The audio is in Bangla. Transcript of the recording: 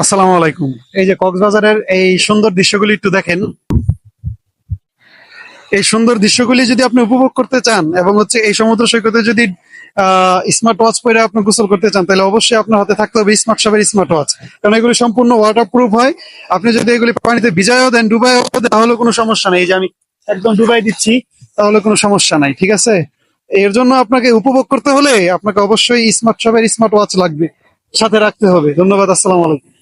আসসালামু আলাইকুম। এই যে কক্সবাজারের এই সুন্দর দৃশ্যগুলি একটু দেখেন। এই সুন্দর দৃশ্যগুলি যদি আপনি উপভোগ করতে চান এবং হচ্ছে এই সমুদ্র সৈকতে যদি স্মার্ট ওয়াচ পরে আপনি গোসল করতে চান, তাহলে অবশ্যই আপনার হাতে থাকতে হবে স্মার্ট শপের স্মার্ট ওয়াচ কারণ এগুলি সম্পূর্ণ ওয়াটার প্রুফ হয়। আপনি যদি এগুলি পানিতে ভিজায়ও দেন ডুবাইও তাহলে কোনো সমস্যা নেই। যে আমি একদম ডুবাই দিচ্ছি, তাহলে কোনো সমস্যা নাই। ঠিক আছে? এর জন্য আপনাকে উপভোগ করতে হলে আপনাকে অবশ্যই স্মার্ট শপের স্মার্ট ওয়াচ লাগবে। সাথে রাখতে হবে। ধন্যবাদ, আসসালাম আলাইকুম।